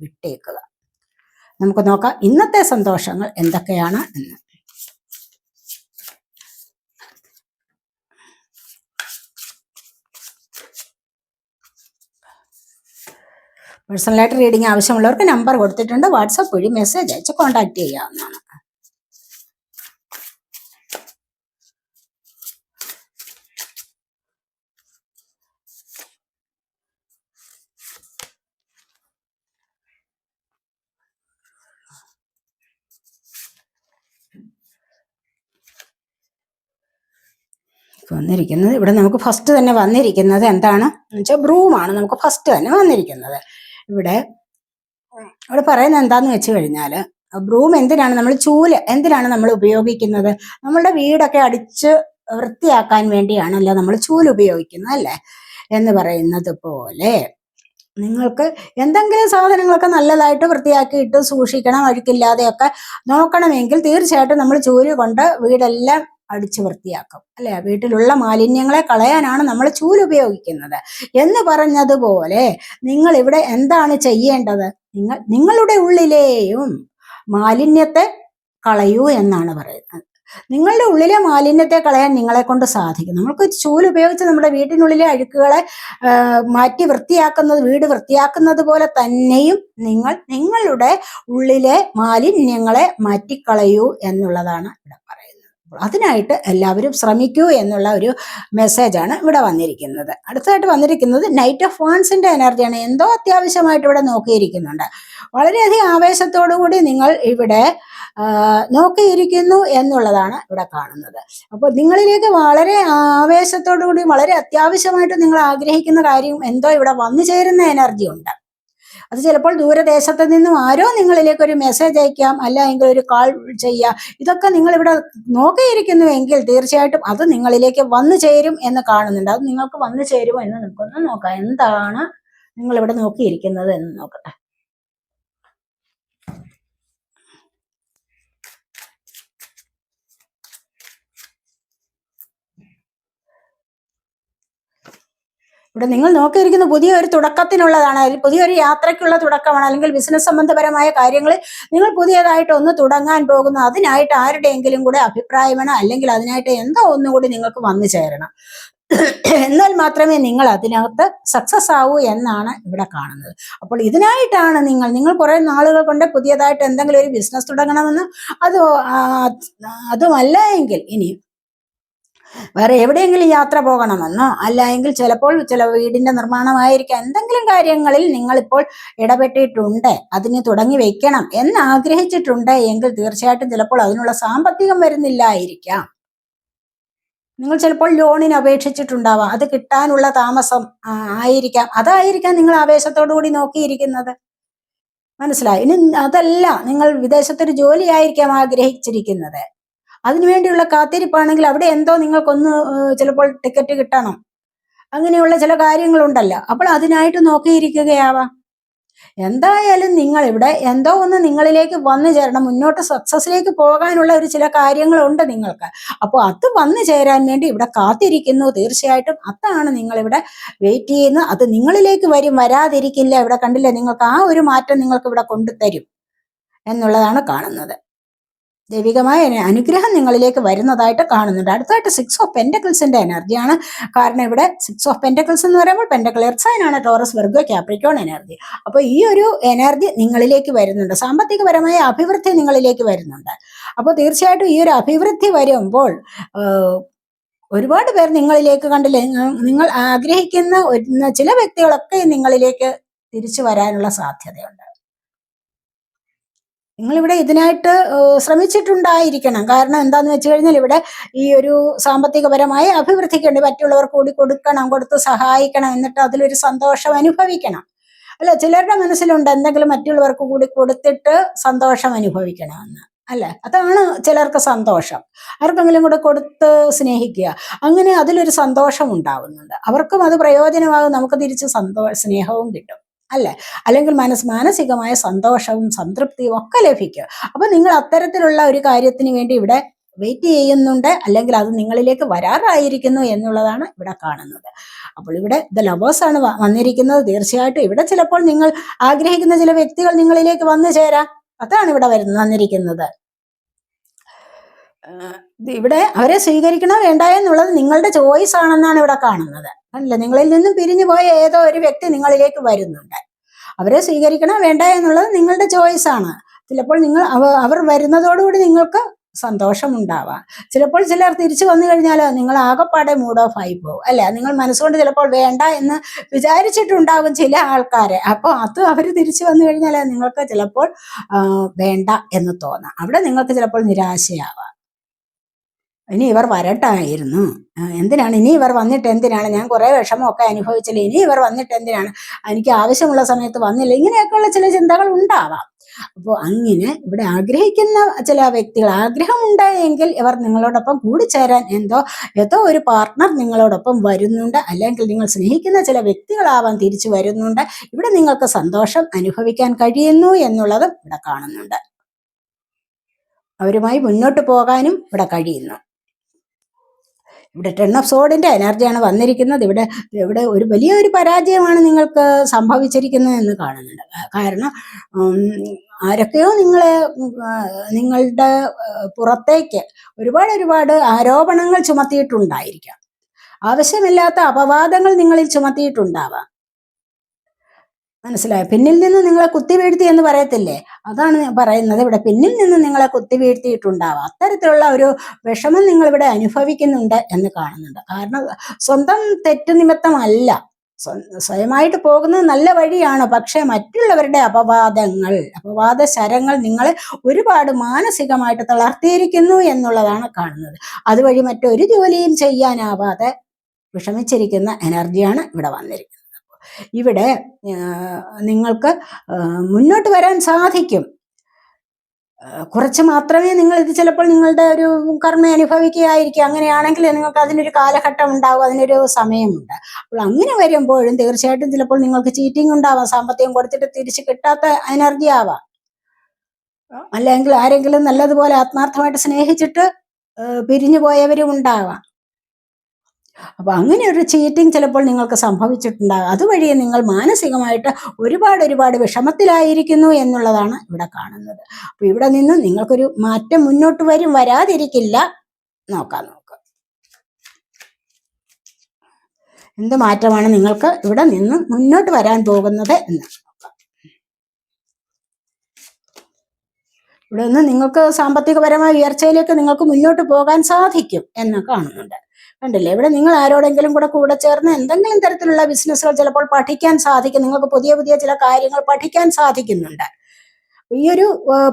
വിട്ടേക്കുക. നമുക്ക് നോക്കാം ഇന്നത്തെ സന്തോഷങ്ങൾ എന്തൊക്കെയാണ് എന്ന്. പേഴ്സണലായിട്ട് റീഡിംഗ് ആവശ്യമുള്ളവർക്ക് നമ്പർ കൊടുത്തിട്ടുണ്ട്. വാട്സപ്പ് വഴി മെസ്സേജ് അയച്ച് കോൺടാക്ട് ചെയ്യാവുന്നതാണ്. വന്നിരിക്കുന്നത്. ഇവിടെ നമുക്ക് ഫസ്റ്റ് തന്നെ വന്നിരിക്കുന്നത് എന്താണ്? എന്ന് വെച്ചാൽ ബ്രൂമാണ് നമുക്ക് ഫസ്റ്റ് തന്നെ വന്നിരിക്കുന്നത്. ഇവിടെ ഇവിടെ പറയുന്നത് എന്താന്ന് വെച്ച് കഴിഞ്ഞാൽ ബ്രൂം എന്തിനാണ് നമ്മൾ ചൂൽ എന്തിനാണ് നമ്മൾ ഉപയോഗിക്കുന്നത്? നമ്മളുടെ വീടൊക്കെ അടിച്ച് വൃത്തിയാക്കാൻ വേണ്ടിയാണല്ലോ നമ്മൾ ചൂൽ ഉപയോഗിക്കുന്നത് അല്ലേ? എന്ന് പറയുന്നത് പോലെ നിങ്ങൾക്ക് എന്തെങ്കിലും സാധനങ്ങളൊക്കെ നല്ലതായിട്ട് വൃത്തിയാക്കിയിട്ട് സൂക്ഷിക്കണം. അഴുക്കില്ലാതെയൊക്കെ നോക്കണമെങ്കിൽ തീർച്ചയായിട്ടും നമ്മൾ ചൂൽ കൊണ്ട് വീടെല്ലാം അടിച്ച് വൃത്തിയാക്കും. അല്ലെ? വീട്ടിലുള്ള മാലിന്യങ്ങളെ കളയാനാണ് നമ്മൾ ചൂൽ ഉപയോഗിക്കുന്നത്. എന്ന് പറഞ്ഞതുപോലെ നിങ്ങൾ ഇവിടെ എന്താണ് ചെയ്യേണ്ടത്? നിങ്ങൾ നിങ്ങളുടെ ഉള്ളിലെയും മാലിന്യത്തെ കളയൂ എന്നാണ് പറയുന്നത്. നിങ്ങളുടെ ഉള്ളിലെ മാലിന്യത്തെ കളയാൻ നിങ്ങളെ കൊണ്ട് സാധിക്കും. നമുക്ക് ചൂൽ ഉപയോഗിച്ച് നമ്മുടെ വീട്ടിനുള്ളിലെ അഴുക്കുകളെ മാറ്റി വൃത്തിയാക്കുന്നത് വീട് വൃത്തിയാക്കുന്നത് പോലെ തന്നെയും നിങ്ങൾ നിങ്ങളുടെ ഉള്ളിലെ മാലിന്യങ്ങളെ മാറ്റിക്കളയൂ എന്നുള്ളതാണ് ഇവിടെ പറയുന്നത്. അതിനായിട്ട് എല്ലാവരും ശ്രമിക്കൂ എന്നുള്ള ഒരു മെസ്സേജാണ് ഇവിടെ വന്നിരിക്കുന്നത്. അടുത്തതായിട്ട് വന്നിരിക്കുന്നത് നൈറ്റ് ഓഫ് വാൻസിന്റെ എനർജിയാണ്. എന്തോ അത്യാവശ്യമായിട്ട് ഇവിടെ നോക്കിയിരിക്കുന്നുണ്ട്. വളരെയധികം ആവേശത്തോടു കൂടി നിങ്ങൾ ഇവിടെ നോക്കിയിരിക്കുന്നു എന്നുള്ളതാണ് ഇവിടെ കാണുന്നത്. അപ്പോൾ നിങ്ങളിലേക്ക് വളരെ ആവേശത്തോടു കൂടി വളരെ അത്യാവശ്യമായിട്ട് നിങ്ങൾ ആഗ്രഹിക്കുന്ന കാര്യം എന്തോ ഇവിടെ വന്നു ചേരുന്ന എനർജി ഉണ്ട് അത് ചിലപ്പോൾ ദൂരദേശത്ത് നിന്നും ആരോ നിങ്ങളിലേക്ക് ഒരു മെസ്സേജ് അയക്കാം അല്ലെങ്കിൽ ഒരു കാൾ ചെയ്യാം. ഇതൊക്കെ നിങ്ങൾ ഇവിടെ നോക്കിയിരിക്കുന്നുവെങ്കിൽ തീർച്ചയായിട്ടും അത് നിങ്ങളിലേക്ക് വന്നു ചേരും എന്ന് കാണുന്നുണ്ട്. അത് നിങ്ങൾക്ക് വന്നു ചേരുമോ എന്ന് നമുക്കൊന്ന് നോക്കാം. എന്താണ് നിങ്ങൾ ഇവിടെ നോക്കിയിരിക്കുന്നത് എന്ന് നോക്കട്ടെ. ഇവിടെ നിങ്ങൾ നോക്കിയിരിക്കുന്ന പുതിയൊരു തുടക്കത്തിനുള്ളതാണ്. പുതിയൊരു യാത്രയ്ക്കുള്ള തുടക്കമാണ്. അല്ലെങ്കിൽ ബിസിനസ് സംബന്ധപരമായ കാര്യങ്ങൾ നിങ്ങൾ പുതിയതായിട്ട് ഒന്ന് തുടങ്ങാൻ പോകുന്നു അതിനായിട്ട് ആരുടെയെങ്കിലും കൂടെ അഭിപ്രായം വേണം അല്ലെങ്കിൽ അതിനായിട്ട് എന്തോ ഒന്നുകൂടി നിങ്ങൾക്ക് വന്നു ചേരണം. എന്നാൽ മാത്രമേ നിങ്ങൾ അതിനകത്ത് സക്സസ് ആവൂ എന്നാണ് ഇവിടെ കാണുന്നത്. അപ്പോൾ ഇതിനായിട്ടാണ് നിങ്ങൾ നിങ്ങൾ കുറെ നാളുകൾ കൊണ്ട് പുതിയതായിട്ട് എന്തെങ്കിലും ഒരു ബിസിനസ് തുടങ്ങണമെന്ന് അത് അതുമല്ല എങ്കിൽ ഇനി വേറെ എവിടെയെങ്കിലും യാത്ര പോകണമെന്നോ അല്ല എങ്കിൽ ചിലപ്പോൾ ചില വീടിന്റെ നിർമ്മാണമായിരിക്കാം. എന്തെങ്കിലും കാര്യങ്ങളിൽ നിങ്ങൾ ഇപ്പോൾ ഇടപെട്ടിട്ടുണ്ട് അതിന് തുടങ്ങി വെക്കണം എന്ന് ആഗ്രഹിച്ചിട്ടുണ്ട് എങ്കിൽ തീർച്ചയായിട്ടും ചിലപ്പോൾ അതിനുള്ള സാമ്പത്തികം വരുന്നില്ലായിരിക്കാം. നിങ്ങൾ ചിലപ്പോൾ ലോണിന് അപേക്ഷിച്ചിട്ടുണ്ടാവാം. അത് കിട്ടാനുള്ള താമസം ആയിരിക്കാം. അതായിരിക്കാം നിങ്ങൾ ആവേശത്തോടു കൂടി നോക്കിയിരിക്കുന്നത്. മനസ്സിലായി? ഇനി അതല്ല നിങ്ങൾ വിദേശത്തൊരു ജോലിയായിരിക്കാം ആഗ്രഹിച്ചിരിക്കുന്നത്. അതിനുവേണ്ടിയുള്ള കാത്തിരിപ്പാണെങ്കിൽ അവിടെ എന്തോ നിങ്ങൾക്കൊന്ന് ചിലപ്പോൾ ടിക്കറ്റ് കിട്ടണം. അങ്ങനെയുള്ള ചില കാര്യങ്ങളുണ്ടല്ലോ. അപ്പോൾ അതിനായിട്ട് നോക്കിയിരിക്കുകയാവാം. എന്തായാലും നിങ്ങൾ ഇവിടെ എന്തോ ഒന്ന് നിങ്ങളിലേക്ക് വന്നു ചേരണം. മുന്നോട്ട് സക്സസിലേക്ക് പോകാനുള്ള ഒരു ചില കാര്യങ്ങളുണ്ട് നിങ്ങൾക്ക്. അപ്പോൾ അത് വന്നു ചേരാൻ വേണ്ടി ഇവിടെ കാത്തിരിക്കുന്നു. തീർച്ചയായിട്ടും അതാണ് നിങ്ങളിവിടെ വെയിറ്റ് ചെയ്യുന്നത്. അത് നിങ്ങളിലേക്ക് വരും. വരാതിരിക്കില്ല. ഇവിടെ കണ്ടില്ല? നിങ്ങൾക്ക് ആ ഒരു മാറ്റം നിങ്ങൾക്ക് ഇവിടെ കൊണ്ടുതരും എന്നുള്ളതാണ് കാണുന്നത്. ദൈവികമായ അനുഗ്രഹം നിങ്ങളിലേക്ക് വരുന്നതായിട്ട് കാണുന്നുണ്ട്. അടുത്തായിട്ട് സിക്സ് ഓഫ് പെന്റക്കിൾസിന്റെ എനർജിയാണ് കാരണം ഇവിടെ സിക്സ് ഓഫ് പെന്റക്കിൾസ് എന്ന് പറയുമ്പോൾ earth sign Taurus Virgo Capricorn energy അപ്പോൾ ഈ ഒരു എനർജി നിങ്ങളിലേക്ക് വരുന്നുണ്ട്. സാമ്പത്തികപരമായ അഭിവൃദ്ധി നിങ്ങളിലേക്ക് വരുന്നുണ്ട്. അപ്പോൾ തീർച്ചയായിട്ടും ഈ ഒരു അഭിവൃദ്ധി വരുമ്പോൾ ഒരുപാട് പേർ നിങ്ങളിലേക്ക് കണ്ടില്ലേ നിങ്ങൾ ആഗ്രഹിക്കുന്ന ചില വ്യക്തികളൊക്കെ നിങ്ങളിലേക്ക് തിരിച്ചു വരാനുള്ള സാധ്യതയുണ്ട്. നിങ്ങളിവിടെ ഇതിനായിട്ട് ശ്രമിച്ചിട്ടുണ്ടായിരിക്കണം. കാരണം എന്താന്ന് വെച്ച് കഴിഞ്ഞാൽ ഇവിടെ ഈ ഒരു സാമ്പത്തികപരമായ അഭിവൃദ്ധിക്ക് വേണ്ടി മറ്റുള്ളവർ കൂടി കൊടുക്കണം കൊടുത്ത് സഹായിക്കണം എന്നിട്ട് അതിലൊരു സന്തോഷം അനുഭവിക്കണം. അല്ല ചിലരുടെ മനസ്സിലുണ്ട് എന്തെങ്കിലും മറ്റുള്ളവർക്ക് കൂടി കൊടുത്തിട്ട് സന്തോഷം അനുഭവിക്കണമെന്ന്. അല്ലെ അതാണ് ചിലർക്ക് സന്തോഷം. ആർക്കെങ്കിലും കൂടെ കൊടുത്ത് സ്നേഹിക്കുക. അങ്ങനെ അതിലൊരു സന്തോഷം ഉണ്ടാവുന്നുണ്ട് അവർക്കും അത് പ്രയോജനമാകും. നമുക്ക് തിരിച്ച് സന്തോഷ സ്നേഹവും കിട്ടും. അല്ലെ? അല്ലെങ്കിൽ മനസ് മാനസികമായ സന്തോഷവും സംതൃപ്തിയും ഒക്കെ ലഭിക്കും. അപ്പൊ നിങ്ങൾ അത്തരത്തിലുള്ള ഒരു കാര്യത്തിന് വേണ്ടി ഇവിടെ വെയിറ്റ് ചെയ്യുന്നുണ്ട്. അല്ലെങ്കിൽ അത് നിങ്ങളിലേക്ക് വരാറായിരിക്കുന്നു എന്നുള്ളതാണ് ഇവിടെ കാണുന്നത്. അപ്പോൾ ഇവിടെ ദ ആണ് വന്നിരിക്കുന്നത്. തീർച്ചയായിട്ടും ഇവിടെ ചിലപ്പോൾ നിങ്ങൾ ആഗ്രഹിക്കുന്ന ചില വ്യക്തികൾ നിങ്ങളിലേക്ക് വന്നു ചേരാം. അതാണ് ഇവിടെ വരുന്നത് വന്നിരിക്കുന്നത്. ഇവിടെ അവരെ സ്വീകരിക്കണോ വേണ്ട എന്നുള്ളത് നിങ്ങളുടെ ചോയ്സ് ആണെന്നാണ് ഇവിടെ കാണുന്നത്. അല്ല? നിങ്ങളിൽ നിന്നും പിരിഞ്ഞു പോയ ഏതോ ഒരു വ്യക്തി നിങ്ങളിലേക്ക് വരുന്നുണ്ട്. അവരെ സ്വീകരിക്കണോ വേണ്ട എന്നുള്ളത് നിങ്ങളുടെ ചോയ്സ് ആണ്. ചിലപ്പോൾ നിങ്ങൾ അവ- അവർ വരുന്നതോടുകൂടി നിങ്ങൾക്ക് സന്തോഷം സന്തോഷമുണ്ടാവാം ചിലപ്പോൾ ചിലർ തിരിച്ചു വന്നു കഴിഞ്ഞാലോ നിങ്ങൾ ആകെപ്പാടെ മൂഡ് ഓഫ് ആയി പോകും. അല്ലെ? നിങ്ങൾ മനസ്സുകൊണ്ട് ചിലപ്പോൾ വേണ്ട എന്ന് വിചാരിച്ചിട്ടുണ്ടാകും ചില ആൾക്കാരെ. അപ്പോൾ അത് അവർ തിരിച്ചു വന്നു കഴിഞ്ഞാലോ നിങ്ങൾക്ക് ചിലപ്പോൾ വേണ്ട എന്ന് തോന്നാം. അവിടെ നിങ്ങൾക്ക് ചിലപ്പോൾ നിരാശയാവാം. ഇനി ഇവർ വരട്ടായിരുന്നു. എന്തിനാണ്? ഇനി ഇവർ വന്നിട്ട് എന്തിനാണ്? ഞാൻ കുറേ വിഷമമൊക്കെ അനുഭവിച്ചില്ല? ഇനി ഇവർ വന്നിട്ട് എന്തിനാണ്? എനിക്ക് ആവശ്യമുള്ള സമയത്ത് വന്നില്ല? ഇങ്ങനെയൊക്കെയുള്ള ചില ചിന്തകൾ ഉണ്ടാവാം. അപ്പോൾ അങ്ങനെ ഇവിടെ ആഗ്രഹിക്കുന്ന ചില വ്യക്തികൾ ആഗ്രഹമുണ്ടായെങ്കിൽ ഇവർ നിങ്ങളോടൊപ്പം കൂടിച്ചേരാൻ എന്തോ ഏതോ ഒരു പാർട്ട്ണർ നിങ്ങളോടൊപ്പം വരുന്നുണ്ട്. അല്ലെങ്കിൽ നിങ്ങൾ സ്നേഹിക്കുന്ന ചില വ്യക്തികളാവാൻ തിരിച്ചു വരുന്നുണ്ട്. ഇവിടെ നിങ്ങൾക്ക് സന്തോഷം അനുഭവിക്കാൻ കഴിയുന്നു എന്നുള്ളതും ഇവിടെ കാണുന്നുണ്ട്. അവരുമായി മുന്നോട്ട് പോകാനും ഇവിടെ കഴിയുന്നു. ഇവിടെ ടെൺ ഓഫ് സോഡിന്റെ എനർജിയാണ് വന്നിരിക്കുന്നത്. ഇവിടെ ഇവിടെ ഒരു വലിയൊരു പരാജയമാണ് നിങ്ങൾക്ക് സംഭവിച്ചിരിക്കുന്നത് എന്ന് കാണുന്നുണ്ട്. കാരണം ആരൊക്കെയോ നിങ്ങളെ നിങ്ങളുടെ പുറത്തേക്ക് ഒരുപാട് ഒരുപാട് ആരോപണങ്ങൾ ചുമത്തിയിട്ടുണ്ടായിരിക്കാം. ആവശ്യമില്ലാത്ത അപവാദങ്ങൾ നിങ്ങളിൽ ചുമത്തിയിട്ടുണ്ടാവാം. മനസ്സിലായോ? പിന്നിൽ നിന്ന് നിങ്ങളെ കുത്തി വീഴ്ത്തി എന്ന് പറയത്തില്ലേ? അതാണ് പറയുന്നത് ഇവിടെ. പിന്നിൽ നിന്ന് നിങ്ങളെ കുത്തി വീഴ്ത്തിയിട്ടുണ്ടാവാം. അത്തരത്തിലുള്ള ഒരു വിഷമം നിങ്ങൾ ഇവിടെ അനുഭവിക്കുന്നുണ്ട് എന്ന് കാണുന്നുണ്ട്. കാരണം സ്വന്തം തെറ്റ് നിമിത്തമല്ല. സ്വ- സ്വയമായിട്ട് പോകുന്നത് നല്ല വഴിയാണ്. പക്ഷെ മറ്റുള്ളവരുടെ അപവാദങ്ങൾ അപവാദ ശരങ്ങൾ നിങ്ങളെ ഒരുപാട് മാനസികമായിട്ട് തളർത്തിയിരിക്കുന്നു എന്നുള്ളതാണ് കാണുന്നത്. അതുവഴി മറ്റൊരു ജോലിയും ചെയ്യാനാവാതെ വിഷമിച്ചിരിക്കുന്ന എനർജിയാണ് ഇവിടെ വന്നിരിക്കുന്നത്. ഇവിടെ നിങ്ങൾക്ക് മുന്നോട്ട് വരാൻ സാധിക്കും. കുറച്ച് മാത്രമേ നിങ്ങൾ ഇത് ചിലപ്പോൾ നിങ്ങളുടെ ഒരു കർമ്മ അനുഭവിക്കുകയായിരിക്കും. അങ്ങനെയാണെങ്കിൽ നിങ്ങൾക്ക് അതിനൊരു കാലഘട്ടം ഉണ്ടാവും അതിനൊരു സമയമുണ്ട്. അപ്പോൾ അങ്ങനെ വരുമ്പോഴും തീർച്ചയായിട്ടും ചിലപ്പോൾ നിങ്ങൾക്ക് ചീറ്റിംഗ് ഉണ്ടാവാം സാമ്പത്തികം കൊടുത്തിട്ട് തിരിച്ച് കിട്ടാത്ത എനർജി ആവാം. അല്ലെങ്കിൽ ആരെങ്കിലും നല്ലതുപോലെ ആത്മാർത്ഥമായിട്ട് സ്നേഹിച്ചിട്ട് പിരിഞ്ഞു പോയവരും ഉണ്ടാവാം. അപ്പൊ അങ്ങനെ ഒരു ചീറ്റിംഗ് ചിലപ്പോൾ നിങ്ങൾക്ക് സംഭവിച്ചിട്ടുണ്ടാകും അതുവഴി നിങ്ങൾ മാനസികമായിട്ട് ഒരുപാട് ഒരുപാട് വിഷമത്തിലായിരിക്കുന്നു എന്നുള്ളതാണ് ഇവിടെ കാണുന്നത്. അപ്പൊ ഇവിടെ നിന്ന് നിങ്ങൾക്കൊരു മാറ്റം മുന്നോട്ട് വരും വരാതിരിക്കില്ല. നോക്കാം നോക്കാം. എന്ത് മാറ്റമാണ് നിങ്ങൾക്ക് ഇവിടെ നിന്ന് മുന്നോട്ട് വരാൻ പോകുന്നത് എന്ന് ഇവിടെ നിന്ന് നിങ്ങൾക്ക് സാമ്പത്തികപരമായ ഉയർച്ചയിലേക്ക് നിങ്ങൾക്ക് മുന്നോട്ട് പോകാൻ സാധിക്കും എന്ന് കാണുന്നുണ്ട്. കണ്ടില്ലേ? ഇവിടെ നിങ്ങൾ ആരോടെങ്കിലും കൂടെ കൂടെ ചേർന്ന് എന്തെങ്കിലും തരത്തിലുള്ള ബിസിനസ്സുകൾ ചിലപ്പോൾ പഠിക്കാൻ സാധിക്കും. നിങ്ങൾക്ക് പുതിയ പുതിയ ചില കാര്യങ്ങൾ പഠിക്കാൻ സാധിക്കുന്നുണ്ട്. ഈ ഒരു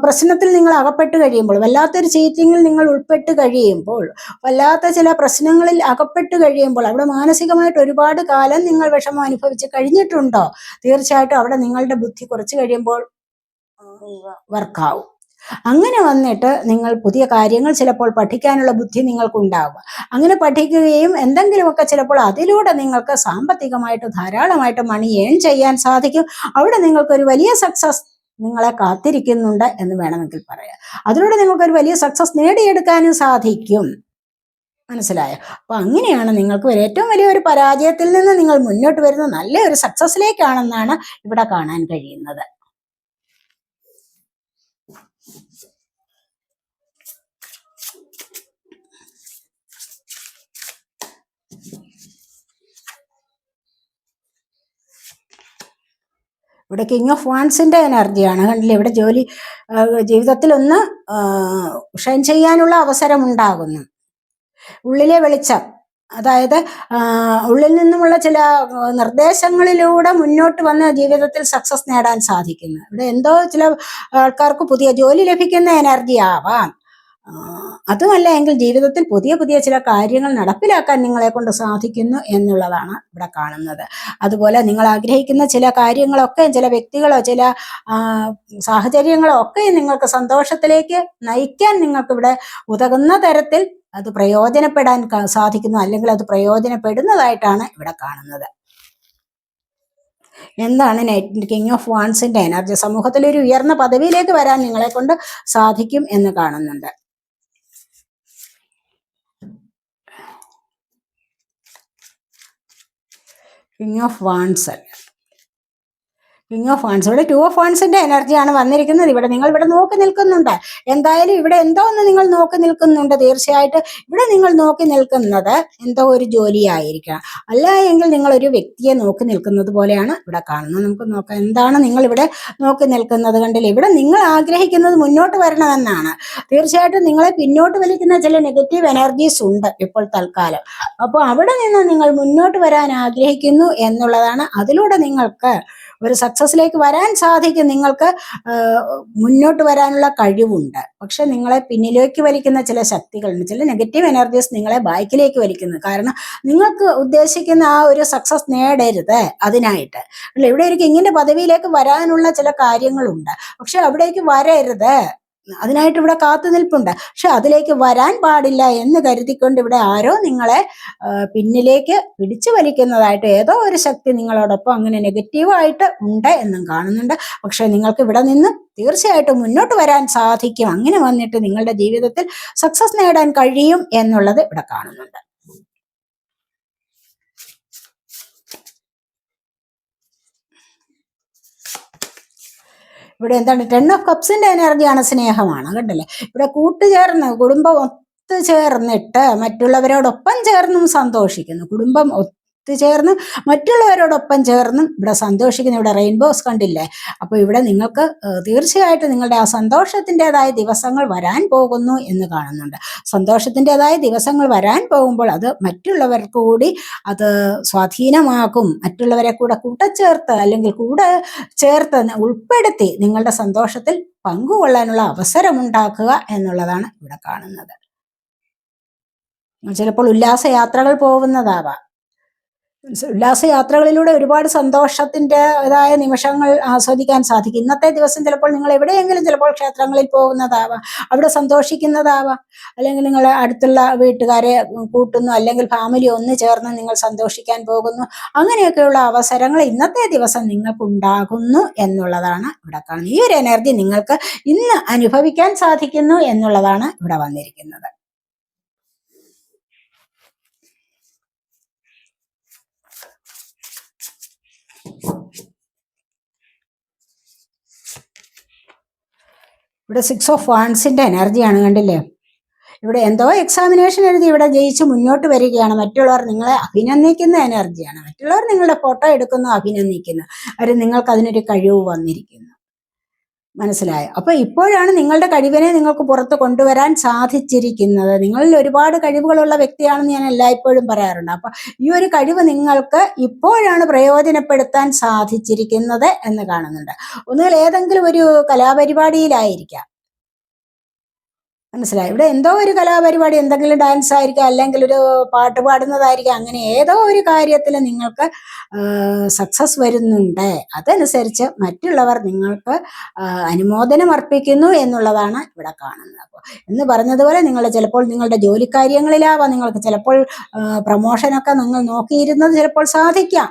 പ്രശ്നത്തിൽ നിങ്ങൾ അകപ്പെട്ട് കഴിയുമ്പോൾ വല്ലാത്തൊരു ചീറ്റിങ്ങിൽ നിങ്ങൾ ഉൾപ്പെട്ട് കഴിയുമ്പോൾ വല്ലാത്ത ചില പ്രശ്നങ്ങളിൽ അകപ്പെട്ട് കഴിയുമ്പോൾ അവിടെ മാനസികമായിട്ട് ഒരുപാട് കാലം നിങ്ങൾ വിഷമം അനുഭവിച്ച് കഴിഞ്ഞിട്ടുണ്ടോ? തീർച്ചയായിട്ടും അവിടെ നിങ്ങളുടെ ബുദ്ധി കുറച്ച് കഴിയുമ്പോൾ വർക്കാവും അങ്ങനെ വന്നിട്ട് നിങ്ങൾ പുതിയ കാര്യങ്ങൾ ചിലപ്പോൾ പഠിക്കാനുള്ള ബുദ്ധി നിങ്ങൾക്കുണ്ടാവുക. അങ്ങനെ പഠിക്കുകയും എന്തെങ്കിലുമൊക്കെ ചിലപ്പോൾ അതിലൂടെ നിങ്ങൾക്ക് സാമ്പത്തികമായിട്ട് ധാരാളമായിട്ട് മണി ഏൺ ചെയ്യാൻ സാധിക്കും. അവിടെ നിങ്ങൾക്കൊരു വലിയ സക്സസ് നിങ്ങളെ കാത്തിരിക്കുന്നുണ്ട് എന്ന് വേണമെങ്കിൽ പറയാം. അതിലൂടെ നിങ്ങൾക്കൊരു വലിയ സക്സസ് നേടിയെടുക്കാനും സാധിക്കും. മനസ്സിലായോ? അപ്പൊ അങ്ങനെയാണ് നിങ്ങൾക്ക് ഏറ്റവും വലിയ ഒരു പരാജയത്തിൽ നിന്ന് നിങ്ങൾ മുന്നോട്ട് വരുന്ന നല്ലൊരു സക്സസിലേക്കാണെന്നാണ് ഇവിടെ കാണാൻ കഴിയുന്നത്. ഇവിടെ കിങ് ഓഫ് വാൻസിന്റെ എനർജിയാണ്. കണ്ടില്ലേ? ഇവിടെ ജോലി ജീവിതത്തിലൊന്ന് ഷൈൻ ചെയ്യാനുള്ള അവസരം ഉണ്ടാകുന്നു ഉള്ളിലെ വെളിച്ചം അതായത് ഉള്ളിൽ നിന്നുമുള്ള ചില നിർദ്ദേശങ്ങളിലൂടെ മുന്നോട്ട് വന്ന് ജീവിതത്തിൽ സക്സസ് നേടാൻ സാധിക്കുന്നു. ഇവിടെ എന്തോ ചില ആൾക്കാർക്ക് പുതിയ ജോലി ലഭിക്കുന്ന എനർജി ആവാം. അതുമല്ല എങ്കിൽ ജീവിതത്തിൽ പുതിയ പുതിയ ചില കാര്യങ്ങൾ നടപ്പിലാക്കാൻ നിങ്ങളെ കൊണ്ട് സാധിക്കുന്നു എന്നുള്ളതാണ് ഇവിടെ കാണുന്നത്. അതുപോലെ നിങ്ങൾ ആഗ്രഹിക്കുന്ന ചില കാര്യങ്ങളൊക്കെ ചില വ്യക്തികളോ ചില സാഹചര്യങ്ങളോ ഒക്കെ നിങ്ങൾക്ക് സന്തോഷത്തിലേക്ക് നയിക്കാൻ നിങ്ങൾക്ക് ഇവിടെ ഉതകുന്ന തരത്തിൽ അത് പ്രയോജനപ്പെടാൻ സാധിക്കുന്നു. അല്ലെങ്കിൽ അത് പ്രയോജനപ്പെടുന്നതായിട്ടാണ് ഇവിടെ കാണുന്നത്. എന്താണ് കിങ് ഓഫ് വാൻസിന്റെ എനർജി സമൂഹത്തിൽ ഒരു ഉയർന്ന പദവിയിലേക്ക് വരാൻ നിങ്ങളെ കൊണ്ട് സാധിക്കും എന്ന് കാണുന്നുണ്ട്. King of wands king of wands ഇവിടെ ടു ഓഫ് വാൺസിന്റെ എനർജിയാണ് വന്നിരിക്കുന്നത്. ഇവിടെ നിങ്ങൾ ഇവിടെ നോക്കി നിൽക്കുന്നുണ്ട്. എന്തായാലും ഇവിടെ എന്തോ ഒന്ന് നിങ്ങൾ നോക്കി നിൽക്കുന്നുണ്ട്. തീർച്ചയായിട്ടും ഇവിടെ നിങ്ങൾ നോക്കി നിൽക്കുന്നത് എന്തോ ഒരു ജോലിയായിരിക്കണം. അല്ല എങ്കിൽ നിങ്ങൾ ഒരു വ്യക്തിയെ നോക്കി നിൽക്കുന്നത് പോലെയാണ് ഇവിടെ കാണുന്നത്. നമുക്ക് നോക്കാം. എന്താണ് നിങ്ങൾ ഇവിടെ നോക്കി നിൽക്കുന്നത് കണ്ടില്ല? ഇവിടെ നിങ്ങൾ ആഗ്രഹിക്കുന്നത് മുന്നോട്ട് വരണമെന്നാണ്. തീർച്ചയായിട്ടും നിങ്ങളെ പിന്നോട്ട് വലിക്കുന്ന ചില നെഗറ്റീവ് എനർജീസ് ഉണ്ട് ഇപ്പോൾ തൽക്കാലം. അപ്പോൾ അവിടെ നിന്ന് നിങ്ങൾ മുന്നോട്ട് വരാൻ ആഗ്രഹിക്കുന്നു എന്നുള്ളതാണ് അതിലൂടെ നിങ്ങൾക്ക് ഒരു സക്സസിലേക്ക് വരാൻ സാധിക്കും. നിങ്ങൾക്ക് മുന്നോട്ട് വരാനുള്ള കഴിവുണ്ട്. പക്ഷെ നിങ്ങളെ പിന്നിലേക്ക് വലിക്കുന്ന ചില ശക്തികളുണ്ട്. ചില നെഗറ്റീവ് എനർജീസ് നിങ്ങളെ ബാക്കിലേക്ക് വലിക്കുന്നു. കാരണം നിങ്ങൾക്ക് ഉദ്ദേശിക്കുന്ന ആ ഒരു സക്സസ് നേടരുത് അതിനായിട്ട്. അല്ല? ഇവിടെ ഒരു കിങ്ങിന്റെ പദവിയിലേക്ക് വരാനുള്ള ചില കാര്യങ്ങളുണ്ട്. പക്ഷെ അവിടേക്ക് വരരുത്. അതിനായിട്ട് ഇവിടെ കാത്തു നിൽപ്പുണ്ട്. പക്ഷെ അതിലേക്ക് വരാൻ പാടില്ല എന്ന് കരുതിക്കൊണ്ട് ഇവിടെ ആരോ നിങ്ങളെ പിന്നിലേക്ക് പിടിച്ചു വലിക്കുന്നതായിട്ട് ഏതോ ഒരു ശക്തി നിങ്ങളോടൊപ്പം അങ്ങനെ നെഗറ്റീവായിട്ട് ഉണ്ട് എന്നും കാണുന്നുണ്ട്. പക്ഷെ നിങ്ങൾക്ക് ഇവിടെ നിന്ന് തീർച്ചയായിട്ടും മുന്നോട്ട് വരാൻ സാധിക്കും. അങ്ങനെ വന്നിട്ട് നിങ്ങളുടെ ജീവിതത്തിൽ സക്സസ് നേടാൻ കഴിയും എന്നുള്ളത് ഇവിടെ കാണുന്നുണ്ട്. ഇവിടെ എന്താണ് ടെൻ ഓഫ് കപ്സിന്റെ എനർജിയാണ് സ്നേഹമാണ് കണ്ടല്ലേ? ഇവിടെ കൂട്ടുചേർന്ന് കുടുംബം ഒത്തു ചേർന്നിട്ട് മറ്റുള്ളവരോടൊപ്പം ചേർന്നും സന്തോഷിക്കുന്നു. കുടുംബം ഒത്തുചേർന്ന് മറ്റുള്ളവരോടൊപ്പം ചേർന്ന് ഇവിടെ സന്തോഷിക്കുന്ന ഇവിടെ റെയിൻബോസ് കണ്ടില്ലേ? അപ്പോൾ ഇവിടെ നിങ്ങൾക്ക് തീർച്ചയായിട്ടും നിങ്ങളുടെ ആ സന്തോഷത്തിന്റെതായ ദിവസങ്ങൾ വരാൻ പോകുന്നു എന്ന് കാണുന്നുണ്ട്. സന്തോഷത്തിന്റെതായ ദിവസങ്ങൾ വരാൻ പോകുമ്പോൾ അത് മറ്റുള്ളവർക്ക് കൂടി അത് സ്വാധീനമാക്കും. മറ്റുള്ളവരെ കൂടെ കൂട്ടച്ചേർത്ത് അല്ലെങ്കിൽ കൂടെ ചേർത്ത് ഉൾപ്പെടുത്തി നിങ്ങളുടെ സന്തോഷത്തിൽ പങ്കുകൊള്ളാനുള്ള അവസരമുണ്ടാക്കുക എന്നുള്ളതാണ് ഇവിടെ കാണുന്നത്. ചിലപ്പോൾ ഉല്ലാസയാത്രകൾ പോകുന്നതാവാം. ഉല്ലാസയാത്രകളിലൂടെ ഒരുപാട് സന്തോഷത്തിന്റെതായ നിമിഷങ്ങൾ ആസ്വദിക്കാൻ സാധിക്കും. ഇന്നത്തെ ദിവസം ചിലപ്പോൾ നിങ്ങൾ എവിടെയെങ്കിലും ചിലപ്പോൾ ക്ഷേത്രങ്ങളിൽ പോകുന്നതാവാം. അവിടെ സന്തോഷിക്കുന്നതാവാം. അല്ലെങ്കിൽ നിങ്ങൾ അടുത്തുള്ള വീട്ടുകാരെ കൂട്ടുന്നു. അല്ലെങ്കിൽ ഫാമിലി ഒന്ന് ചേർന്ന് നിങ്ങൾ സന്തോഷിക്കാൻ പോകുന്നു. അങ്ങനെയൊക്കെയുള്ള അവസരങ്ങൾ ഇന്നത്തെ ദിവസം നിങ്ങൾക്ക് ഉണ്ടാകുന്നു എന്നുള്ളതാണ് ഇവിടെ കാണുന്നത്. ഈ ഒരു എനർജി നിങ്ങൾക്ക് ഇന്ന് അനുഭവിക്കാൻ സാധിക്കുന്നു എന്നുള്ളതാണ് ഇവിടെ വന്നിരിക്കുന്നത്. ഇവിടെ സിക്സ് ഓഫ് വാൻസിന്റെ എനർജിയാണ് കണ്ടില്ലേ? ഇവിടെ എന്തോ എക്സാമിനേഷൻ എഴുതി ഇവിടെ ജയിച്ച് മുന്നോട്ട് വരികയാണ്. മറ്റുള്ളവർ നിങ്ങളെ അഭിനന്ദിക്കുന്ന എനർജിയാണ് മറ്റുള്ളവർ നിങ്ങളുടെ ഫോട്ടോ എടുക്കുന്നു അഭിനന്ദിക്കുന്നു. അവർ നിങ്ങൾക്ക് അതിനൊരു കഴിവ് വന്നിരിക്കുന്നു. മനസ്സിലായോ? അപ്പൊ ഇപ്പോഴാണ് നിങ്ങളുടെ കഴിവിനെ നിങ്ങൾക്ക് പുറത്ത് കൊണ്ടുവരാൻ സാധിച്ചിരിക്കുന്നത്. നിങ്ങളിൽ ഒരുപാട് കഴിവുകളുള്ള വ്യക്തിയാണെന്ന് ഞാൻ എല്ലായ്പ്പോഴും പറയാറുണ്ട്. അപ്പൊ ഈ ഒരു കഴിവ് നിങ്ങൾക്ക് ഇപ്പോഴാണ് പ്രയോജനപ്പെടുത്താൻ സാധിച്ചിരിക്കുന്നത് എന്ന് കാണുന്നുണ്ട്. ഒന്നുകിൽ ഏതെങ്കിലും ഒരു കലാപരിപാടിയിലായിരിക്കാം. മനസ്സിലായി. ഇവിടെ എന്തോ ഒരു കലാപരിപാടി എന്തെങ്കിലും ഡാൻസ് ആയിരിക്കാം അല്ലെങ്കിൽ ഒരു പാട്ട് പാടുന്നതായിരിക്കാം അങ്ങനെ ഏതോ ഒരു കാര്യത്തിൽ നിങ്ങൾക്ക് സക്സസ് വരുന്നുണ്ട്. അതനുസരിച്ച് മറ്റുള്ളവർ നിങ്ങൾക്ക് അനുമോദനം അർപ്പിക്കുന്നു എന്നുള്ളതാണ് ഇവിടെ കാണുന്നത്. അപ്പോൾ എന്ന് പറഞ്ഞതുപോലെ നിങ്ങൾ ചിലപ്പോൾ നിങ്ങളുടെ ജോലിക്കാര്യങ്ങളിലാവാം നിങ്ങൾക്ക് ചിലപ്പോൾ പ്രൊമോഷനൊക്കെ നിങ്ങൾ നോക്കിയിരുന്നത് ചിലപ്പോൾ സാധിക്കാം.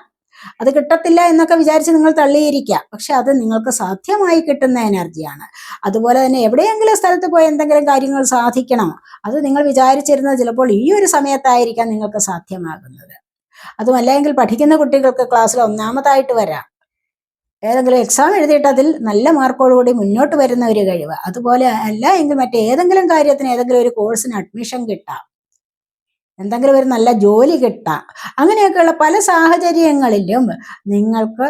അത് കിട്ടത്തില്ല എന്നൊക്കെ വിചാരിച്ച് നിങ്ങൾ തള്ളിയിരിക്കാം പക്ഷെ അത് നിങ്ങൾക്ക് സാധ്യമായി കിട്ടുന്ന എനർജിയാണ്. അതുപോലെ തന്നെ എവിടെയെങ്കിലും സ്ഥലത്ത് പോയി എന്തെങ്കിലും കാര്യങ്ങൾ സാധിക്കണം. അത് നിങ്ങൾ വിചാരിച്ചിരുന്നത് ചിലപ്പോൾ ഈ ഒരു സമയത്തായിരിക്കാം നിങ്ങൾക്ക് സാധ്യമാകുന്നത്. അതുമല്ലെങ്കിൽ പഠിക്കുന്ന കുട്ടികൾക്ക് ക്ലാസ്സിൽ ഒന്നാമതായിട്ട് വരാം. ഏതെങ്കിലും എക്സാം എഴുതിയിട്ട് അതിൽ നല്ല മാർക്കോടുകൂടി മുന്നോട്ട് വരുന്ന ഒരു കഴിവ്. അതുപോലെ അല്ല എങ്കിൽ മറ്റേതെങ്കിലും കാര്യത്തിന് ഏതെങ്കിലും ഒരു കോഴ്സിന് അഡ്മിഷൻ കിട്ടാം. എന്തെങ്കിലും ഒരു നല്ല ജോലി കിട്ടാം. അങ്ങനെയൊക്കെയുള്ള പല സാഹചര്യങ്ങളിലും നിങ്ങൾക്ക്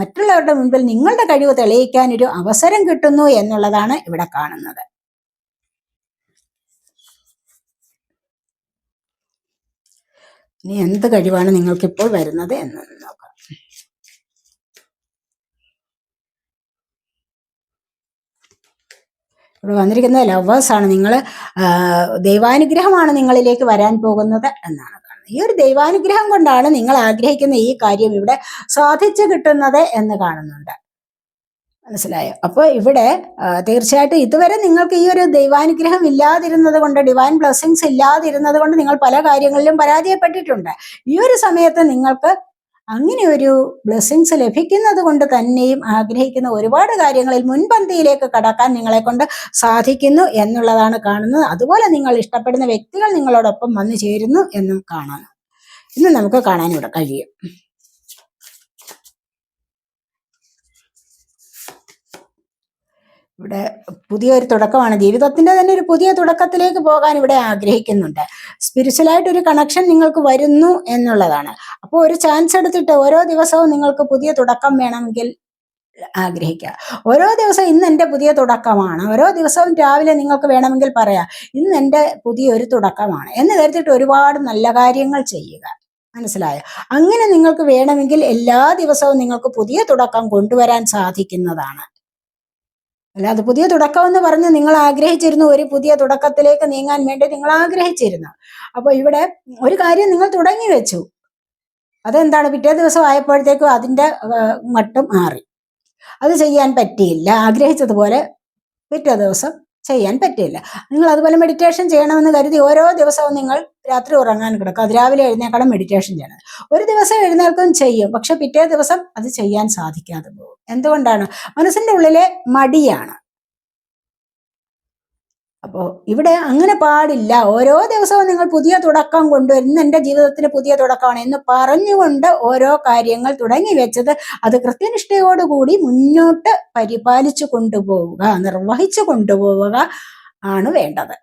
മറ്റുള്ളവരുടെ മുൻപിൽ നിങ്ങളുടെ കഴിവ് തെളിയിക്കാൻ ഒരു അവസരം കിട്ടുന്നു എന്നുള്ളതാണ് ഇവിടെ കാണുന്നത്. ഇനി എന്ത് കഴിവാണ് നിങ്ങൾക്കിപ്പോൾ വരുന്നത് എന്ന് നോക്കാം. ഇവിടെ വന്നിരിക്കുന്നത് ലവേഴ്സാണ് നിങ്ങൾ ദൈവാനുഗ്രഹമാണ് നിങ്ങളിലേക്ക് വരാൻ പോകുന്നത് എന്നാണ് കാണുന്നത്. ഈ ഒരു ദൈവാനുഗ്രഹം കൊണ്ടാണ് നിങ്ങൾ ആഗ്രഹിക്കുന്ന ഈ കാര്യം ഇവിടെ സാധിച്ചു കിട്ടുന്നത് എന്ന് കാണുന്നുണ്ട്. മനസ്സിലായോ? അപ്പോൾ ഇവിടെ തീർച്ചയായിട്ടും ഇതുവരെ നിങ്ങൾക്ക് ഈ ഒരു ദൈവാനുഗ്രഹം ഇല്ലാതിരുന്നത് കൊണ്ട് ഡിവൈൻ ബ്ലെസ്സിങ്സ് ഇല്ലാതിരുന്നത് കൊണ്ട് നിങ്ങൾ പല കാര്യങ്ങളിലും പരാജയപ്പെട്ടിട്ടുണ്ട്. ഈ ഒരു സമയത്ത് നിങ്ങൾക്ക് അങ്ങനെ ഒരു ബ്ലെസ്സിങ്സ് ലഭിക്കുന്നത് കൊണ്ട് തന്നെയും ആഗ്രഹിക്കുന്ന ഒരുപാട് കാര്യങ്ങളിൽ മുൻപന്തിയിലേക്ക് കടക്കാൻ നിങ്ങളെ കൊണ്ട് സാധിക്കുന്നു എന്നുള്ളതാണ് കാണുന്നത്. അതുപോലെ നിങ്ങൾ ഇഷ്ടപ്പെടുന്ന വ്യക്തികൾ നിങ്ങളോടൊപ്പം വന്നു ചേരുന്നു എന്നും കാണാം. ഇന്ന് നമുക്ക് കാണാനിവിടെ കഴിയും. ഇവിടെ പുതിയൊരു തുടക്കമാണ്. ജീവിതത്തിന്റെ തന്നെ ഒരു പുതിയ തുടക്കത്തിലേക്ക് പോകാൻ ഇവിടെ ആഗ്രഹിക്കുന്നുണ്ട്. സ്പിരിച്വലായിട്ട് ഒരു കണക്ഷൻ നിങ്ങൾക്ക് വരുന്നു എന്നുള്ളതാണ്. അപ്പോൾ ഒരു ചാൻസ് എടുത്തിട്ട് ഓരോ ദിവസവും നിങ്ങൾക്ക് പുതിയ തുടക്കം വേണമെങ്കിൽ ആഗ്രഹിക്കുക. ഓരോ ദിവസവും ഇന്ന് എന്റെ പുതിയ തുടക്കമാണ്. ഓരോ ദിവസവും രാവിലെ നിങ്ങൾക്ക് വേണമെങ്കിൽ പറയാം ഇന്ന് എന്റെ പുതിയൊരു തുടക്കമാണ്. എന്ന് കരുതിയിട്ട് ഒരുപാട് നല്ല കാര്യങ്ങൾ ചെയ്യുക. മനസ്സിലായോ? അങ്ങനെ നിങ്ങൾക്ക് വേണമെങ്കിൽ എല്ലാ ദിവസവും നിങ്ങൾക്ക് പുതിയ തുടക്കം കൊണ്ടുവരാൻ സാധിക്കുന്നതാണ്. അല്ലാതെ പുതിയ തുടക്കം എന്ന് പറഞ്ഞ് നിങ്ങൾ ആഗ്രഹിച്ചിരുന്നു ഒരു പുതിയ തുടക്കത്തിലേക്ക് നീങ്ങാൻ വേണ്ടി നിങ്ങൾ ആഗ്രഹിച്ചിരുന്നു. അപ്പോൾ ഇവിടെ ഒരു കാര്യം നിങ്ങൾ തുടങ്ങി വെച്ചു. അതെന്താണ്? പിറ്റേ ദിവസം ആയപ്പോഴത്തേക്കും അതിന്റെ മട്ടും മാറി. അത് ചെയ്യാൻ പറ്റിയില്ല. ആഗ്രഹിച്ചതുപോലെ പിറ്റേ ദിവസം ചെയ്യാൻ പറ്റില്ല. നിങ്ങൾ അതുപോലെ മെഡിറ്റേഷൻ ചെയ്യണമെന്ന് കരുതി ഓരോ ദിവസവും നിങ്ങൾ രാത്രി ഉറങ്ങാൻ കിടക്കും. അത് രാവിലെ എഴുന്നേക്കാളും മെഡിറ്റേഷൻ ചെയ്യണം. ഒരു ദിവസം എഴുന്നേൽക്കും ചെയ്യും. പക്ഷെ പിറ്റേ ദിവസം അത് ചെയ്യാൻ സാധിക്കാതെ പോകും. എന്തുകൊണ്ടാണ്? മനസ്സിന്റെ ഉള്ളിലെ മടിയാണ്. അപ്പോൾ ഇവിടെ അങ്ങനെ പാടില്ല. ഓരോ ദിവസവും നിങ്ങൾ പുതിയ തുടക്കം കൊണ്ടുവരും ഇന്ന് എന്റെ ജീവിതത്തിന് പുതിയ തുടക്കമാണ്. എന്ന് പറഞ്ഞുകൊണ്ട് ഓരോ കാര്യങ്ങൾ തുടങ്ങി വെച്ചത് അത് കൃത്യനിഷ്ഠയോടുകൂടി മുന്നോട്ട് പരിപാലിച്ചു കൊണ്ടുപോവുക നിർവഹിച്ചു കൊണ്ടുപോവുക ആണ് വേണ്ടത്.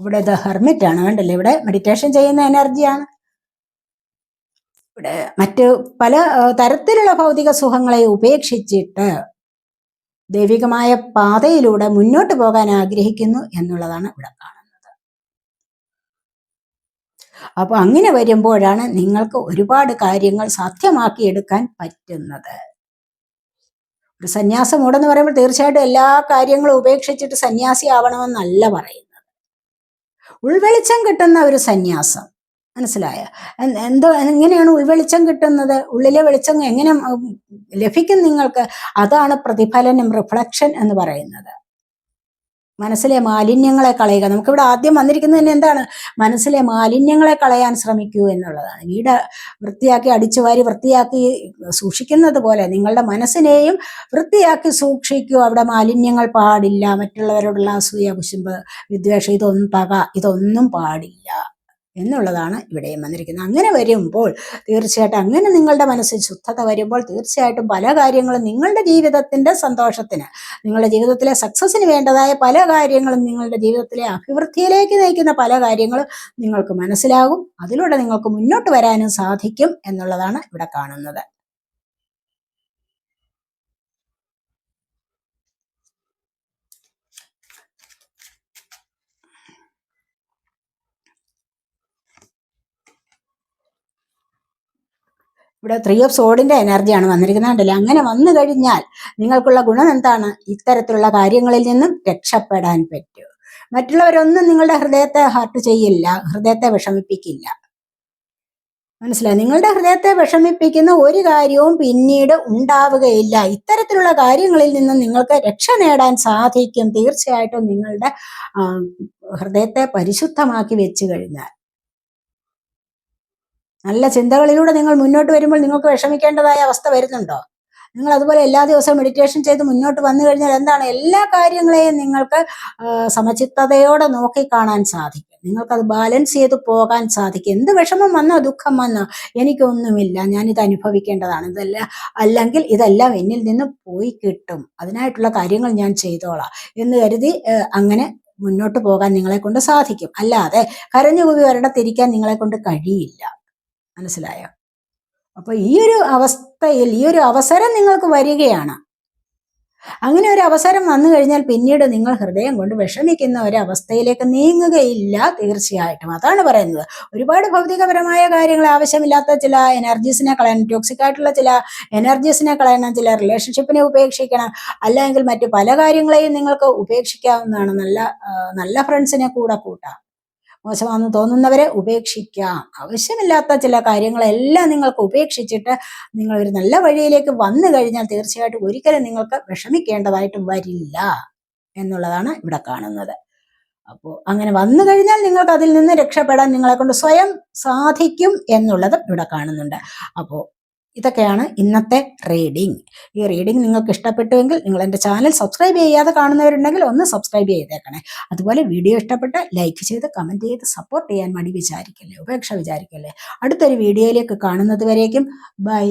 ഇവിടെ ദ ഹെർമിറ്റ് ആണ് കണ്ടല്ലേ? ഇവിടെ മെഡിറ്റേഷൻ ചെയ്യുന്ന എനർജിയാണ് ഇവിടെ മറ്റ് പല തരത്തിലുള്ള ഭൗതിക സുഖങ്ങളെ ഉപേക്ഷിച്ചിട്ട് ദൈവികമായ പാതയിലൂടെ മുന്നോട്ട് പോകാൻ ആഗ്രഹിക്കുന്നു എന്നുള്ളതാണ് ഇവിടെ കാണുന്നത്. അപ്പൊ അങ്ങനെ വരുമ്പോഴാണ് നിങ്ങൾക്ക് ഒരുപാട് കാര്യങ്ങൾ സാധ്യമാക്കിയെടുക്കാൻ പറ്റുന്നത്. ഒരു സന്യാസം മൂടെന്ന് പറയുമ്പോൾ തീർച്ചയായിട്ടും എല്ലാ കാര്യങ്ങളും ഉപേക്ഷിച്ചിട്ട് സന്യാസി ആവണമെന്നല്ല പറയുന്നത്. ഉൾവെളിച്ചം കിട്ടുന്ന ഒരു സന്യാസം. മനസ്സിലായ? എന്തോ എങ്ങനെയാണ് ഉൾവെളിച്ചം കിട്ടുന്നത്? ഉള്ളിലെ വെളിച്ചം എങ്ങനെ ലഭിക്കും നിങ്ങൾക്ക്? അതാണ് പ്രതിഫലനം റിഫ്ലക്ഷൻ എന്ന് പറയുന്നത്. മനസ്സിലെ മാലിന്യങ്ങളെ കളയുക. നമുക്കിവിടെ ആദ്യം വന്നിരിക്കുന്നത് തന്നെ എന്താണ്? മനസ്സിലെ മാലിന്യങ്ങളെ കളയാൻ ശ്രമിക്കൂ എന്നുള്ളതാണ്. വീട് വൃത്തിയാക്കി അടിച്ചുവാരി വൃത്തിയാക്കി സൂക്ഷിക്കുന്നത് പോലെ നിങ്ങളുടെ മനസ്സിനെയും വൃത്തിയാക്കി സൂക്ഷിക്കൂ. അവിടെ മാലിന്യങ്ങൾ പാടില്ല. മറ്റുള്ളവരോടുള്ള അസൂയ കുശുമ്പ് വിദ്വേഷം ഇതൊന്നും പക ഇതൊന്നും പാടില്ല. എന്നുള്ളതാണ് ഇവിടെയും വന്നിരിക്കുന്നത്. അങ്ങനെ വരുമ്പോൾ തീർച്ചയായിട്ടും അങ്ങനെ നിങ്ങളുടെ മനസ്സിൽ ശുദ്ധത വരുമ്പോൾ തീർച്ചയായിട്ടും പല കാര്യങ്ങളും നിങ്ങളുടെ ജീവിതത്തിന്റെ സന്തോഷത്തിന് നിങ്ങളുടെ ജീവിതത്തിലെ സക്സസ്സിന് വേണ്ടതായ പല കാര്യങ്ങളും നിങ്ങളുടെ ജീവിതത്തിലെ അഭിവൃദ്ധിയിലേക്ക് നയിക്കുന്ന പല കാര്യങ്ങളും നിങ്ങൾക്ക് മനസ്സിലാകും. അതിലൂടെ നിങ്ങൾക്ക് മുന്നോട്ട് വരാനും സാധിക്കും എന്നുള്ളതാണ് ഇവിടെ കാണുന്നത്. ഇവിടെ ത്രീ ഓഫ് സോഡിന്റെ എനർജിയാണ് വന്നിരിക്കുന്നത് അങ്ങനെ വന്നു കഴിഞ്ഞാൽ നിങ്ങൾക്കുള്ള ഗുണം എന്താണ്? ഇത്തരത്തിലുള്ള കാര്യങ്ങളിൽ നിന്നും രക്ഷപ്പെടാൻ പറ്റും. മറ്റുള്ളവരൊന്നും നിങ്ങളുടെ ഹൃദയത്തെ ഹാർട്ട് ചെയ്യില്ല ഹൃദയത്തെ വിഷമിപ്പിക്കില്ല. മനസ്സിലായി? നിങ്ങളുടെ ഹൃദയത്തെ വിഷമിപ്പിക്കുന്ന ഒരു കാര്യവും പിന്നീട് ഉണ്ടാവുകയില്ല. ഇത്തരത്തിലുള്ള കാര്യങ്ങളിൽ നിന്നും നിങ്ങൾക്ക് രക്ഷ നേടാൻ സാധിക്കും. തീർച്ചയായിട്ടും നിങ്ങളുടെ ഹൃദയത്തെ പരിശുദ്ധമാക്കി വെച്ചു കഴിഞ്ഞാൽ. നല്ല ചിന്തകളിലൂടെ നിങ്ങൾ മുന്നോട്ട് വരുമ്പോൾ നിങ്ങൾക്ക് വിഷമിക്കേണ്ടതായ അവസ്ഥ വരുന്നുണ്ടോ? നിങ്ങൾ അതുപോലെ എല്ലാ ദിവസവും മെഡിറ്റേഷൻ ചെയ്ത് മുന്നോട്ട് വന്നു കഴിഞ്ഞാൽ എന്താണ് എല്ലാ കാര്യങ്ങളെയും നിങ്ങൾക്ക് സമചിത്തതയോടെ നോക്കി കാണാൻ സാധിക്കും. നിങ്ങൾക്കത് ബാലൻസ് ചെയ്ത് പോകാൻ സാധിക്കും. എന്ത് വിഷമം വന്നോ ദുഃഖം വന്നോ എനിക്കൊന്നുമില്ല. ഞാനിത് അനുഭവിക്കേണ്ടതാണ്. ഇതല്ല അല്ലെങ്കിൽ ഇതെല്ലാം എന്നിൽ നിന്ന് പോയി കിട്ടും. അതിനായിട്ടുള്ള കാര്യങ്ങൾ ഞാൻ ചെയ്തോളാം എന്ന് കരുതി അങ്ങനെ മുന്നോട്ട് പോകാൻ നിങ്ങളെ കൊണ്ട് സാധിക്കും. അല്ലാതെ കരഞ്ഞുകൂവി ഒരിടത്തിരിക്കാൻ നിങ്ങളെ കൊണ്ട് കഴിയില്ല. മനസ്സിലായോ? അപ്പൊ ഈ ഒരു അവസ്ഥയിൽ ഈ ഒരു അവസരം നിങ്ങൾക്ക് വരികയാണ്. അങ്ങനെ ഒരു അവസരം വന്നു കഴിഞ്ഞാൽ പിന്നീട് നിങ്ങൾ ഹൃദയം കൊണ്ട് വിഷമിക്കുന്ന ഒരു അവസ്ഥയിലേക്ക് നീങ്ങുകയില്ല തീർച്ചയായിട്ടും. അതാണ് പറയുന്നത്. ഒരുപാട് ഭൗതികപരമായ കാര്യങ്ങൾ ആവശ്യമില്ലാത്ത ചില എനർജീസിനെ കളയണം ടോക്സിക് ആയിട്ടുള്ള ചില എനർജീസിനെ കളയണം ചില റിലേഷൻഷിപ്പിനെ ഉപേക്ഷിക്കണം അല്ലെങ്കിൽ മറ്റു പല കാര്യങ്ങളെയും നിങ്ങൾക്ക് ഉപേക്ഷിക്കാവുന്നതാണ്. നല്ല നല്ല ഫ്രണ്ട്സിനെ കൂടെ കൂട്ടാം. മോശമാണെന്ന് തോന്നുന്നവരെ ഉപേക്ഷിക്കാം. ആവശ്യമില്ലാത്ത ചില കാര്യങ്ങളെല്ലാം നിങ്ങൾക്ക് ഉപേക്ഷിച്ചിട്ട് നിങ്ങൾ ഒരു നല്ല വഴിയിലേക്ക് വന്നു കഴിഞ്ഞാൽ തീർച്ചയായിട്ടും ഒരിക്കലും നിങ്ങൾക്ക് വിഷമിക്കേണ്ടതായിട്ട് വരില്ല എന്നുള്ളതാണ് ഇവിടെ കാണുന്നത്. അപ്പോൾ അങ്ങനെ വന്നു കഴിഞ്ഞാൽ നിങ്ങൾക്ക് അതിൽ നിന്ന് രക്ഷപ്പെടാൻ നിങ്ങളെ കൊണ്ട് സ്വയം സാധിക്കും എന്നുള്ളത് ഇവിടെ കാണുന്നുണ്ട്. അപ്പോൾ ഇതൊക്കെയാണ് ഇന്നത്തെ റീഡിംഗ് ഈ റീഡിംഗ് നിങ്ങൾക്ക് ഇഷ്ടപ്പെട്ടുവെങ്കിൽ നിങ്ങൾ എന്റെ ചാനൽ സബ്സ്ക്രൈബ് ചെയ്യാതെ കാണുന്നവരുണ്ടെങ്കിൽ ഒന്ന് സബ്സ്ക്രൈബ് ചെയ്തേക്കണേ. അതുപോലെ വീഡിയോ ഇഷ്ടപ്പെട്ട് ലൈക്ക് ചെയ്ത് കമന്റ് ചെയ്ത് സപ്പോർട്ട് ചെയ്യാൻ വേണ്ടി വിചാരിക്കല്ലേ ഉപേക്ഷ വിചാരിക്കല്ലേ. അടുത്തൊരു വീഡിയോയിലേക്ക് കാണുന്നത് വരേക്കും. ബൈ